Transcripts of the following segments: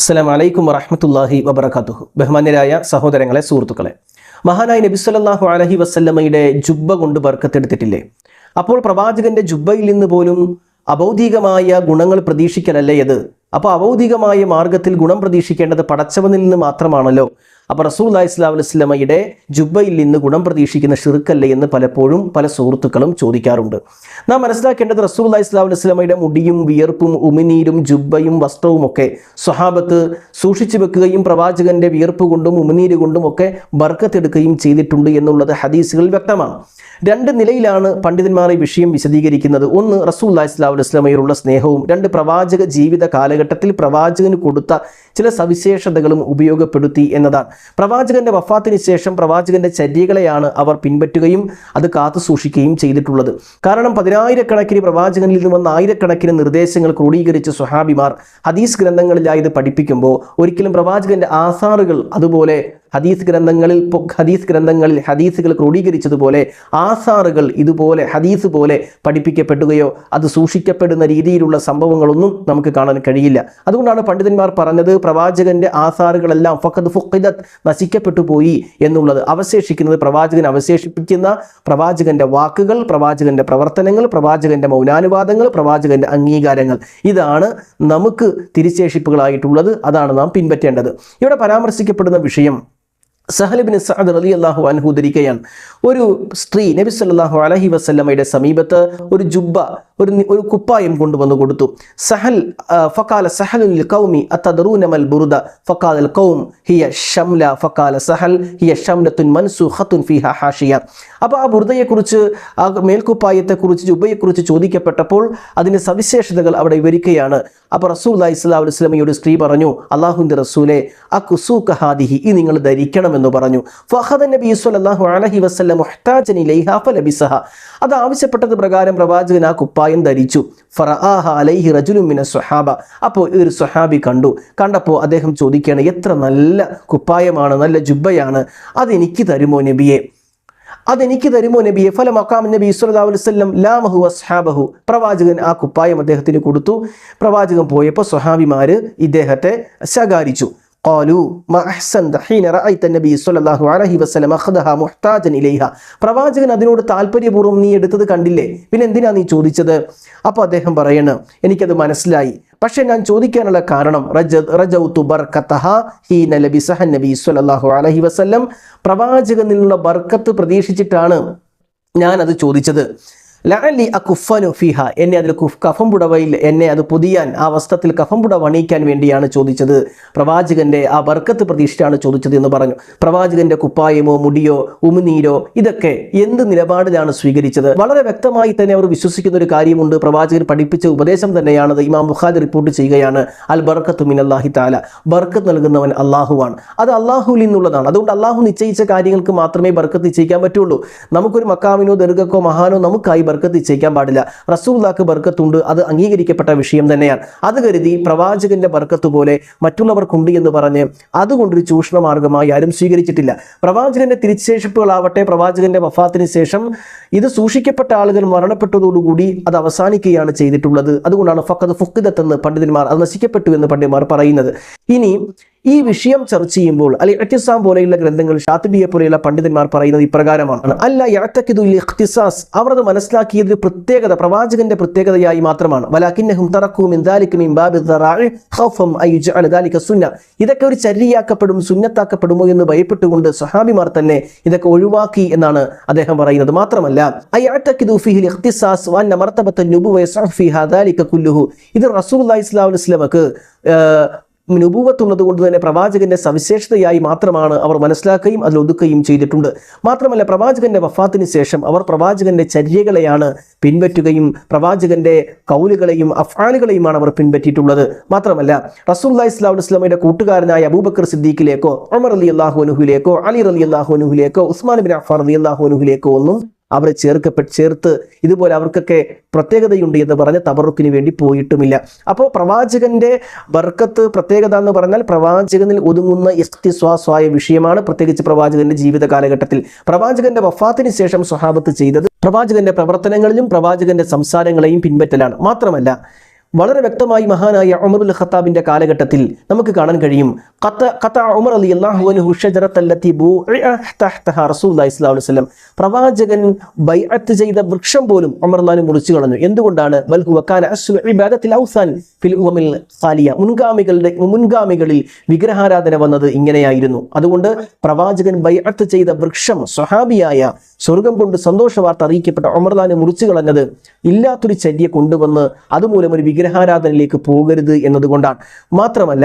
അസ്സലാം അലൈക്കും വറഹമത്തല്ലാഹി വബർക്കാത്തുഹു ബഹുമാന്യരായ സഹോദരങ്ങളെ സുഹൃത്തുക്കളെ മഹാനായ നബി സല്ലല്ലാഹു അലൈഹി വസല്ലമയുടെ ജുബ്ബ കൊണ്ട് ബർക്കത്തെടുത്തിട്ടില്ലേ? അപ്പോൾ പ്രവാചകന്റെ ജുബ്ബയിൽ നിന്ന് പോലും അബൗദ്ധികമായ ഗുണങ്ങൾ പ്രതീക്ഷിക്കലല്ലേ അത് അപ്പോൾ അബൗദ്ധികമായ മാർഗത്തിൽ ഗുണം പ്രതീക്ഷിക്കേണ്ടത് പടച്ചവനിൽ നിന്ന് മാത്രമാണല്ലോ. അപ്പോൾ റസൂൽ അലൈഹി സ്വലാഹു വസ്ലമയുടെ ജുബ്ബയിൽ നിന്ന് ഗുണം പ്രതീക്ഷിക്കുന്ന ഷിറുക്കല്ലേ എന്ന് പലപ്പോഴും പല സുഹൃത്തുക്കളും ചോദിക്കാറുണ്ട്. നാം മനസ്സിലാക്കേണ്ടത് റസൂൽ അലൈഹി സ്വലാഹു വസ്ലമയുടെ മുടിയും വിയർപ്പും ഉമിനീരും ജുബയും വസ്ത്രവും ഒക്കെ സ്വഹാബത്ത് സൂക്ഷിച്ചു വെക്കുകയും പ്രവാചകന്റെ വിയർപ്പ് കൊണ്ടും ഉമിനീര് കൊണ്ടും ഒക്കെ ബർക്കത്തെടുക്കുകയും ചെയ്തിട്ടുണ്ട് എന്നുള്ളത് ഹദീസുകൾ വ്യക്തമാണ്. രണ്ട് നിലയിലാണ് പണ്ഡിതന്മാർ ഈ വിഷയം വിശദീകരിക്കുന്നത്. ഒന്ന് റസൂൽ അലൈഹി സ്വലാഹു വസ്ലമയോടുള്ള സ്നേഹവും. രണ്ട് പ്രവാചക ജീവിത കാലഘട്ടത്തിൽ പ്രവാചകന് കൊടുത്ത ചില സവിശേഷതകളും ഉപയോഗപ്പെടുത്തി എന്നതാണ്. പ്രവാചകന്റെ വഫാത്തിന് ശേഷം പ്രവാചകന്റെ ചര്യകളെയാണ് അവർ പിൻപറ്റുകയും അത് കാത്തു സൂക്ഷിക്കുകയും ചെയ്തിട്ടുള്ളത്. കാരണം പതിനായിരക്കണക്കിന് പ്രവാചകനിൽ നിന്ന് വന്ന ആയിരക്കണക്കിന് നിർദ്ദേശങ്ങൾ ക്രോഡീകരിച്ച സുഹാബിമാർ ഹദീസ് ഗ്രന്ഥങ്ങളിലായി ഇത് പഠിപ്പിക്കുമ്പോൾ ഒരിക്കലും പ്രവാചകന്റെ ആസാറുകൾ അതുപോലെ ഹദീസ് ഗ്രന്ഥങ്ങളിൽ ഹദീസ് ഗ്രന്ഥങ്ങളിൽ ഹദീസുകൾ ക്രോഡീകരിച്ചതുപോലെ ആസാറുകൾ ഇതുപോലെ ഹദീസ് പോലെ പഠിപ്പിക്കപ്പെടുകയോ അത് സൂക്ഷിക്കപ്പെടുന്ന രീതിയിലുള്ള സംഭവങ്ങളൊന്നും നമുക്ക് കാണാൻ കഴിയില്ല. അതുകൊണ്ടാണ് പണ്ഡിതന്മാർ പറഞ്ഞത് പ്രവാചകന്റെ ആസാറുകളെല്ലാം ഫഖദ് ഫുഖിദത്ത് നശിക്കപ്പെട്ടു പോയി എന്നുള്ളത് അവശേഷിക്കുന്നത് പ്രവാചകൻ അവശേഷിപ്പിക്കുന്ന പ്രവാചകന്റെ വാക്കുകൾ പ്രവാചകന്റെ പ്രവർത്തനങ്ങൾ പ്രവാചകന്റെ മൗനാനുവാദങ്ങൾ പ്രവാചകന്റെ അംഗീകാരങ്ങൾ. ഇതാണ് നമുക്ക് തിരിശേഷിപ്പുകളായിട്ടുള്ളത് അതാണ് നാം പിൻപറ്റേണ്ടത്. ഇവിടെ പരാമർശിക്കപ്പെടുന്ന വിഷയം സഹലബിന് സഅദ് റലി അള്ളാഹു അൻഹു ഉദ്ധരിക്കുകയാണ് ഒരു സ്ത്രീ നബി സല്ലല്ലാഹു അലൈഹി വസല്ലമയുടെ സമീപത്ത് ഒരു ജുബ്ബ ഒരു ഒരു കുപ്പായം കൊണ്ടുവന്ന് കൊടുത്തു. സഹൽ ഫക്കാല സഹലുൽ കൗമി അത്തദറൂന മൽ ബുറുദ ഫക്കാൽ കൗം ഹിയ ഷംല ഫക്കാല സഹൽ ഹിയ ഷംലത്തുൻ മൻസൂഖത്തുൻ ഫിഹ ഹാഷിയ. അപ്പോൾ ആ ബുറുദയെക്കുറിച്ച് ആ മേൽക്കുപ്പായത്തെക്കുറിച്ച് ജുബയെക്കുറിച്ച് ചോദിക്കപ്പെട്ടപ്പോൾ അതിന്റെ സവിശേഷതകൾ അവിടെ വിവരിക്കുകയാണ്. അപ്പോൾ റസൂൽ അലൈഹി ഇസ്ലാ അലൈഹി സ്ത്രീ പറഞ്ഞു അള്ളാഹുന്റെ റസൂലെ ആ കുസൂക്ക ഹാദിഹി ഈ നിങ്ങൾ ധരിക്കണമെന്ന് പറഞ്ഞു. ഫഹദ് നബി സ്വല്ലല്ലാഹു അലൈഹി വസല്ലം മുഹ്താജൻ ലൈഹാഫ ഫലബിസഹ. അത് ആവശ്യപ്പെട്ടത് പ്രകാരം പ്രവാചകൻ ആ കുപ്പായം ധരിച്ചു. ഫറആഹ അലൈഹി സ്വഹാബ. അപ്പോൾ ഒരു സുഹാബി കണ്ടു. കണ്ടപ്പോൾ അദ്ദേഹം ചോദിക്കുകയാണ് എത്ര നല്ല കുപ്പായമാണ് നല്ല ജുബ്ബയാണ്. അതെനിക്ക് തരുമോ നബിയെ? അതെനിക്ക് തരുമോ നബിയെ? ഫല മക്കാം നബി വസല്ലം ലാമഹു അസ്ഹാബഹു. പ്രവാചകൻ ആ കുപ്പായം അദ്ദേഹത്തിന് കൊടുത്തു. പ്രവാചകൻ പോയപ്പോൾ സ്വഹാബിമാര് ഇദ്ദേഹത്തെ ശകാരിച്ചു. قالوا ما أحسنت حين رأيت النبي صلى الله عليه وسلم أخذها محتاجا إليها പ്രവാചകൻ അതിനോട് താല്പര്യപൂർവ്വം നീ എടുത്തത് കണ്ടില്ലേ പിന്നെ എന്തിനാ നീ ചോദിച്ചത് അപ്പോൾ അദ്ദേഹം പറയണ് എനിക്കത് മനസ്സിലായി പക്ഷേ ഞാൻ ചോദിക്കാനുള്ള കാരണം റജ റജൗത്തു ബർക്കത്തഹ ഹീന ലബിസഹ നബി സ്വല്ലല്ലാഹു അലൈഹി വസല്ലം പ്രവാചകനിൽ നിന്നുള്ള ബർക്കത്ത് പ്രതീക്ഷിച്ചിട്ടാണ് ഞാൻ അത് ചോദിച്ചത് ലഅലി അകുഫനു ഫിഹ. എന്നെ അതിൽ കുഫ് പുടവയിൽ എന്നെ അത് പൊതിയാൻ ആ വസ്ത്രത്തിൽ കഫം പുടവ അണിയിക്കാൻ വേണ്ടിയാണ് ചോദിച്ചത്. പ്രവാചകന്റെ ആ ബർക്കത്ത് പ്രതീക്ഷിച്ചാണ് ചോദിച്ചത് എന്ന് പറഞ്ഞു. പ്രവാചകന്റെ കുപ്പായമോ മുടിയോ ഉമിനീരോ ഇതൊക്കെ എന്ത് നിലപാടിലാണ് സ്വീകരിച്ചത്? വളരെ വ്യക്തമായി തന്നെ അവർ വിശ്വസിക്കുന്ന ഒരു കാര്യമുണ്ട്. പ്രവാചകൻ പഠിപ്പിച്ച ഉപദേശം തന്നെയാണ് ഇമാം ബുഖാദി റിപ്പോർട്ട് ചെയ്യുകയാണ് അൽ ബർക്കത്തു മിൻ അല്ലാഹി താല ബർക്കത്ത് നൽകുന്നവൻ അള്ളാഹുവാണ് അത് അള്ളാഹുവിൽ നിന്നുള്ളതാണ്. അതുകൊണ്ട് അള്ളാഹു നിശ്ചയിച്ച കാര്യങ്ങൾക്ക് മാത്രമേ ബർക്കത്ത് നിശ്ചയിക്കാൻ പറ്റുള്ളൂ. നമുക്കൊരു മക്കാമിനോ ദർഗക്കോ മഹാനോ നമുക്കായി ബർക്കത്ത് നിശ്ചയിക്കാൻ പാടില്ല. റസൂല്ലാക്ക് ബർക്കത്തുണ്ട്. അത് അംഗീകരിക്കപ്പെട്ട വിഷയം തന്നെയാണ്. അത് കരുതി പ്രവാചകന്റെ ബർക്കത്ത് പോലെ മറ്റുള്ളവർക്കുണ്ട് എന്ന് പറഞ്ഞ് അതുകൊണ്ടൊരു ചൂഷണ മാർഗമായി ആരും സ്വീകരിച്ചിട്ടില്ല. പ്രവാചകന്റെ തിരിച്ചേഷിപ്പുകളാവട്ടെ പ്രവാചകന്റെ വഫാത്തിന് ശേഷം ഇത് സൂക്ഷിക്കപ്പെട്ട ആളുകൾ മരണപ്പെട്ടതോടുകൂടി അത് അവസാനിക്കുകയാണ് ചെയ്തിട്ടുള്ളത്. അതുകൊണ്ടാണ് ഫക്കത് ഫുക്കിദത്ത് എന്ന് പണ്ഡിതന്മാർ അത് നശിക്കപ്പെട്ടു എന്ന് പണ്ഡിതന്മാർ പറയുന്നത്. ഇനി ഈ വിഷയം ചർച്ച ചെയ്യുമ്പോൾ അല്ലെ എട്ടിസാം പോലെയുള്ള ഗ്രന്ഥങ്ങൾ ഷാത്തിബിയെ പോലെയുള്ള പണ്ഡിതന്മാർ പറയുന്നത് ഇപ്രകാരമാണ്. അല്ല യഅ്തഖിദുൽ ഇഖ്തിസാസ് അവർ അത് മനസ്സിലാക്കിയത് പ്രത്യേകത പ്രവാചകന്റെ പ്രത്യേകതയായി മാത്രമാണ്. ഇതൊക്കെ ഒരു ചരിയാക്കപ്പെടും സുന്നത്താക്കപ്പെടുമോ എന്ന് ഭയപ്പെട്ടുകൊണ്ട് സഹാബിമാർ തന്നെ ഇതൊക്കെ ഒഴിവാക്കി എന്നാണ് അദ്ദേഹം പറയുന്നത്. മാത്രമല്ല ഇത് റസൂൽ ഇസ്ലാമിക്ക് നുപൂവത്തുള്ളത് കൊണ്ട് തന്നെ പ്രവാചകന്റെ സവിശേഷതയായി മാത്രമാണ് അവർ മനസ്സിലാക്കുകയും അതിൽ ഒതുക്കുകയും ചെയ്തിട്ടുണ്ട്. മാത്രമല്ല പ്രവാചകന്റെ വഫാത്തിന് ശേഷം അവർ പ്രവാചകന്റെ ചര്യകളെയാണ് പിൻപറ്റുകയും പ്രവാചകന്റെ കൗലുകളെയും അഫാലുകളെയുമാണ് അവർ പിൻപറ്റിയിട്ടുള്ളത്. മാത്രമല്ല റസൂല്ലാ ഇസ്ലാം ഇസ്ലാമയുടെ കൂട്ടുകാരനായ അബൂബക്കർ സിദ്ദീഖിലേക്കോ ഒമർ അലി അള്ളാഹു അനുഹുലേക്കോ അലി അലി അള്ളാഹു അനുഹുലേക്കോ ഉസ്മാൻ ബിൻ അഫാർ അലി അള്ളാഹു അനുഹുലേക്കോ ഒന്നും അവരെ ചേർക്കപ്പെട്ട് ചേർത്ത് ഇതുപോലെ അവർക്കൊക്കെ പ്രത്യേകതയുണ്ട് എന്ന് പറഞ്ഞ് തബറുക്കിന് വേണ്ടി പോയിട്ടുമില്ല. അപ്പോൾ പ്രവാചകന്റെ ബർക്കത്ത് പ്രത്യേകത എന്ന് പറഞ്ഞാൽ പ്രവാചകനിൽ ഒതുങ്ങുന്ന ഇഖ്തിസ്വാസ്വായ വിഷയമാണ് പ്രത്യേകിച്ച് പ്രവാചകന്റെ ജീവിത കാലഘട്ടത്തിൽ. പ്രവാചകന്റെ വഫാത്തിന് ശേഷം സ്വഹാബത്ത് ചെയ്തത് പ്രവാചകന്റെ പ്രവർത്തനങ്ങളിലും പ്രവാചകന്റെ സംസാരങ്ങളെയും പിൻപറ്റലാണ്. മാത്രമല്ല വളരെ വ്യക്തമായി മഹാനായ ഉമർ ഉമറുൽ ഖത്താബിന്റെ കാലഘട്ടത്തിൽ നമുക്ക് കാണാൻ കഴിയും. ഉമർ അലി അള്ളാഹു ഷജറത്തല്ലത്തി റസൂലുള്ളാഹി സ്വല്ലല്ലാഹു അലൈഹി വസല്ലം. പ്രവാചകൻ ബൈഅത്ത് ചെയ്ത വൃക്ഷം പോലും ഉമർ അള്ളാഹു മുറിച്ചു കളഞ്ഞു. എന്തുകൊണ്ടാണ്? മുൻഗാമികളുടെ മുൻഗാമികളിൽ വിഗ്രഹാരാധന വന്നത് ഇങ്ങനെയായിരുന്നു. അതുകൊണ്ട് പ്രവാചകൻ ബൈഅത്ത് ചെയ്ത വൃക്ഷം സ്വഹാബിയായ സ്വർഗം കൊണ്ട് സന്തോഷ വാർത്ത അറിയിക്കപ്പെട്ട ഒമർദാനെ മുറിച്ചു കളഞ്ഞത് ഇല്ലാത്തൊരു ചര്യ കൊണ്ടുവന്ന് അതുമൂലം ഒരു വിഗ്രഹാരാധനയിലേക്ക് പോകരുത് എന്നതുകൊണ്ടാണ്. മാത്രമല്ല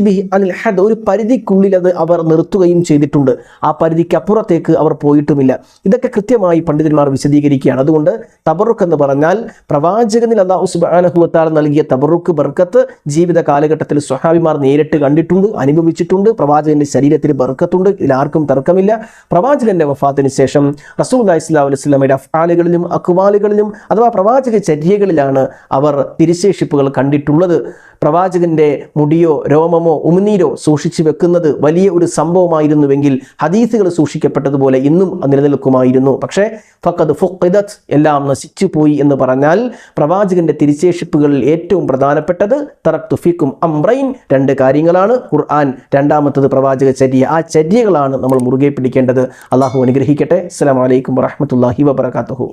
ബിഹി അനിൽ ഒരു പരിധിക്കുള്ളിൽ അത് അവർ നിർത്തുകയും ചെയ്തിട്ടുണ്ട്. ആ പരിധിക്ക് അപ്പുറത്തേക്ക് അവർ പോയിട്ടുമില്ല. ഇതൊക്കെ കൃത്യമായി പണ്ഡിതന്മാർ വിശദീകരിക്കുകയാണ്. അതുകൊണ്ട് തബറുക്ക് എന്ന് പറഞ്ഞാൽ പ്രവാചകനിൽ അള്ളാഹു സുബാനഹുവത്താൽ നൽകിയ തബറുക്ക് ബർക്കത്ത് ജീവിത കാലഘട്ടത്തിൽ സ്വഹാബിമാർ നേരിട്ട് കണ്ടിട്ടുണ്ട് അനുഭവിച്ചിട്ടുണ്ട്. പ്രവാചകന്റെ ശരീരത്തിൽ ബർക്കത്തുണ്ട്. ഇതിലാർക്കും തർക്കമില്ല. പ്രവാചകന്റെ വഫാത്തിന് ശേഷം റസൂൽ അലൈഹി വസ്ലമയുടെ അഫ്ആലുകളിലും അക്വാലുകളിലും അഥവാ പ്രവാചക ചര്യകളിലാണ് അവർ തിരുശേഷിപ്പുകൾ കണ്ടിട്ടുള്ളത് പ്രവാചകന്റെ മുടിയോ രോമമോ ഉമിനീരോ സൂക്ഷിച്ചു വെക്കുന്നത് വലിയ ഒരു സംഭവമായിരുന്നുവെങ്കിൽ ഹദീസുകൾ സൂക്ഷിക്കപ്പെട്ടതുപോലെ ഇന്നും നിലനിൽക്കുമായിരുന്നു. പക്ഷേ ഫക്കത് ഫുഖിദത്ത് എല്ലാം നശിച്ചുപോയി എന്ന് പറഞ്ഞാൽ പ്രവാചകന്റെ തിരിശേഷിപ്പുകളിൽ ഏറ്റവും പ്രധാനപ്പെട്ടത് തറക്തു ഫിക്കും അംറൈൻ രണ്ട് കാര്യങ്ങളാണ്. ഖുർആൻ രണ്ടാമത്തത് പ്രവാചക ചര്യ. ആ ചര്യകളാണ് നമ്മൾ മുറുകെ പിടിക്കേണ്ടത്. അള്ളാഹു അനുഗ്രഹിക്കട്ടെ. അസ്സലാമു അലൈക്കും വറഹ്മത്തുള്ളാഹി വബറകാതുഹു.